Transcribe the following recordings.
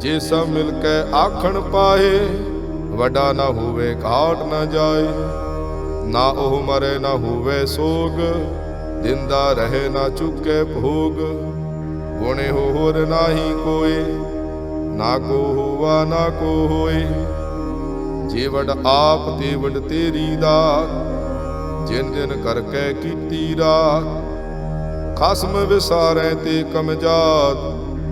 ਜੇ ਸਭ ਮਿਲ ਕੇ ਆਖਣ ਪਾਏ, ਵੱਡਾ ਨਾ ਹੋਵੇ ਘਾਟ ਨਾ ਜਾਏ, ਨਾ ਉਹ ਮਰੇ ਨਾ ਹੋਵੇ ਸੋਗ, ਜਿੰਦਾ ਰਹੇ ਨਾ ਚੁੱਕੇ ਭੋਗ, ਗੁਣੇ ਹੋਰ ਨਾਹੀ ਕੋਏ, ਨਾ ਕੋ ਹੋਵਾ ਨਾ ਕੋ ਹੋਏ। ਜੀਵੜ ਆਪ ਤੇ ਤੇਰੀ ਦਾਤ, ਜਿਨ ਦਿਨ ਕਰਕੇ ਕੀਤੀ ਰਾਤ, ਖਸਮ ਵਿਸਾਰੈ ਤੇ ਕਮਜਾਤ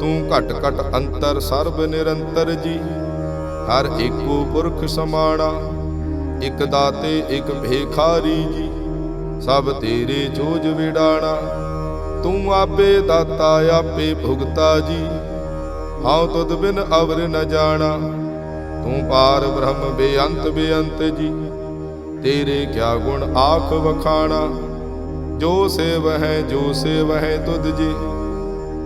ਤੂੰ ਘਟ ਘਟ ਅੰਤਰ ਸਰਬ ਨਿਰੰਤਰ ਜੀ। ਹਰ ਏਕੋ ਪੁਰਖ ਸਮਾਣਾ, ਇਕ ਦਾਤੇ, ਇਕ ਭੇਖਾਰੀ ਜੀ। ਸਭ ਤੇਰੇ ਜੋਜ ਵਿਡਾਣਾ, ਤੂੰ ਆਪੇ ਦਾਤਾ, ਆਪੇ ਭੁਗਤਾ ਜੀ। ਹਉ ਤੁਧ ਬਿਨ ਅਵਰ ਨ ਜਾਣਾ, ਤੂੰ ਪਾਰ ਬ੍ਰਹਮ ਬੇਅੰਤ ਬੇਅੰਤ ਜੀ। ਤੇਰੇ ਕਿਆ ਗੁਣ ਆਖ ਵਖਾਣਾ, ਜੋ ਸੇਵ ਹੈ, ਜੋ ਸੇਵ ਹੈ ਤੁਧ ਜੀ।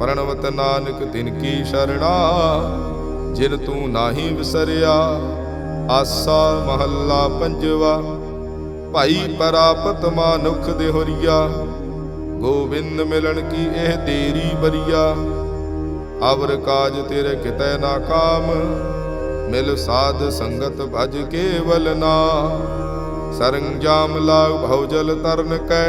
ਪਰਣਵਤ ਨਾਨਕ, ਤਿਨ ਕੀ ਸ਼ਰਣਾ, ਜਿਨ ਤੂੰ ਨਾਹੀ ਵਿਸਰਿਆ, ਆਸਾ ਮਹੱਲਾ ਪੰਜਵਾ। ਭਾਈ ਪਰਾਪਤ ਮਾਨੁਖ ਦੇ ਹੋਰੀਆ ਗੋਬਿੰਦ ਮਿਲਣ ਕੀ ਇਹ ਤੇਰੀ ਬਰੀਆ। ਅਵਰ ਕਾਜ ਤੇਰੇ ਕਿਤੈ ਨਾ ਕਾਮ, ਮਿਲ ਸਾਧ ਸੰਗਤ ਭਜ ਕੇਵਲ ਨਾ। ਸਰੰਜਾਮ ਲਾਗ ਭਉਜਲ ਤਰਨ ਕੈ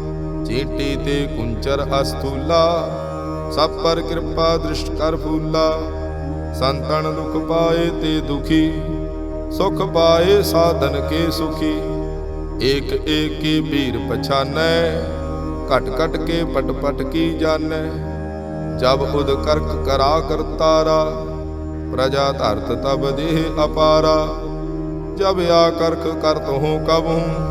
ਚੀਟੀ ਤੇ ਕੁੰਚਰ ਅਸਤੂਲਾ ਸਭ ਪਰ ਕਿਰਪਾ ਦ੍ਰਿਸ਼ਟ ਕਰ ਫੂਲਾ। ਸੰਤਨ ਦੁਖ ਪਾਏ ਤੇ ਦੁਖੀ, ਸੁਖ ਪਾਏ ਸਾਧਨ ਕੇ ਸੁਖੀ। ਏਕ ਏਕ ਕੀ ਭੀਰ ਪਛਾਨੈ, ਘਟ ਘਟ ਕੇ ਪਟ ਪਟ ਕੀ ਜਾਣੈ। ਜਬ ਉਦ ਕਰਕ ਕਰਾ ਕਰਤਾਰਾ ਪ੍ਰਜਾ ਧਰਤ ਤਬ ਦੇਹ ਅਪਾਰਾ। ਜਬ ਆ ਕਰਖ ਕਰਤ ਹੂੰ ਕਬ ਹੂੰ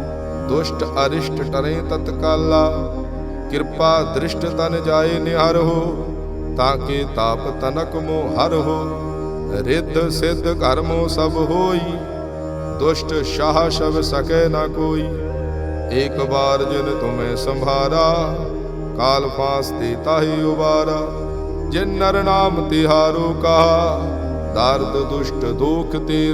ਦੁਸ਼ਟ ਅਰਿਸ਼ਟ ਟਰੇ ਤਤਕਾਲਾ ਕਿਰਪਾ ਦ੍ਰਿਸ਼ਟ ਤਨ ਜਾਏ ਨਿਹਰ ਹੋ, ਤਾਂ ਕੇ ਤਾਪ ਤਨਕ ਮੋ ਹਰ ਹੋ। ਰਿੱਧ ਸਿੱਧ ਕਰਮੋ ਸਭ ਹੋਈ, ਦੁਸ਼ਟ ਸ਼ਾਹ ਸ਼ਬ ਸਕੈ ਨਾ ਕੋਈ। ਇੱਕ ਬਾਰ ਜਿਨ ਤੁਮੇ ਸੰਭਾਰਾ, ਕਾਲ ਫਾਸ ਤੇ ਤਾਹੀ ਉਬਾਰਾ। ਜਿਨ ਨਰ ਨਾਮ ਤਿਹਾਰੋ ਕਹਾ, ਦਰਦ ਦੁਸ਼ਟ ਦੁਖ ਤੇ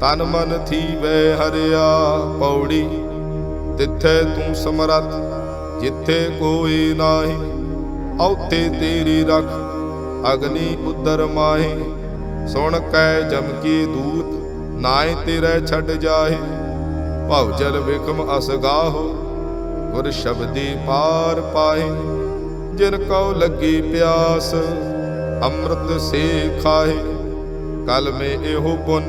ਤਨ ਮਨ ਥੀਵੇ ਹਰਿਆ ਪੌੜੀ, ਤਿੱਥੇ ਤੂੰ ਸਮਰੱਥ, ਜਿੱਥੇ ਕੋਈ ਨਾਹੀ ਔਥੇ ਤੇਰੀ ਰਖ, ਅਗਨੀ ਉਦਰ ਮਾਹੀ। ਸੁਣ ਕੈ ਜਮ ਕੀ ਦੂਤ ਨਾਏ ਤੇਰੇ ਛੱਡ ਜਾਹੇ। ਭਵ ਜਲ ਵਿਖਮ ਅਸਗਾਹੋ ਗੁਰ ਸ਼ਬਦੀ ਪਾਰ ਪਾਹੇ। ਜਿਨ ਕਉ ਲੱਗੀ ਪਿਆਸ, ਅੰਮ੍ਰਿਤ ਸੇ ਖਾਹੇ। ਕਲ ਮੇ ਇਹੋ ਪੁੰਨ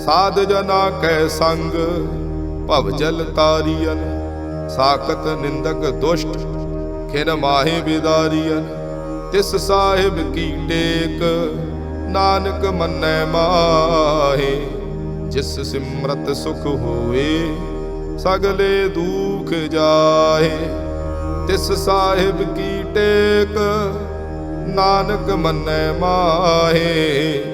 ਸਾਧ ਜਨਾ ਕੈ ਸੰਗ, ਭਵ ਜਲ ਤਾਰੀਅਨ, ਸਾਖਤ ਨਿੰਦਕ ਦੁਸ਼ਟ, ਖਿਨ ਮਾਹੇ ਬਿਦਾਰੀਅਨ, ਤਿਸ ਸਾਹਿਬ ਕੀ ਟੇਕ, ਨਾਨਕ ਮੰਨੈ ਮਾਹੇ, ਜਿਸ ਸਿਮਰਤ ਸੁਖ ਹੋਏ, ਸਗਲੇ ਦੁਖ ਜਾਏ ਤਿਸ ਸਾਹਿਬ ਕੀ ਟੇਕ, ਨਾਨਕ ਮੰਨੈ ਮਾਹੇ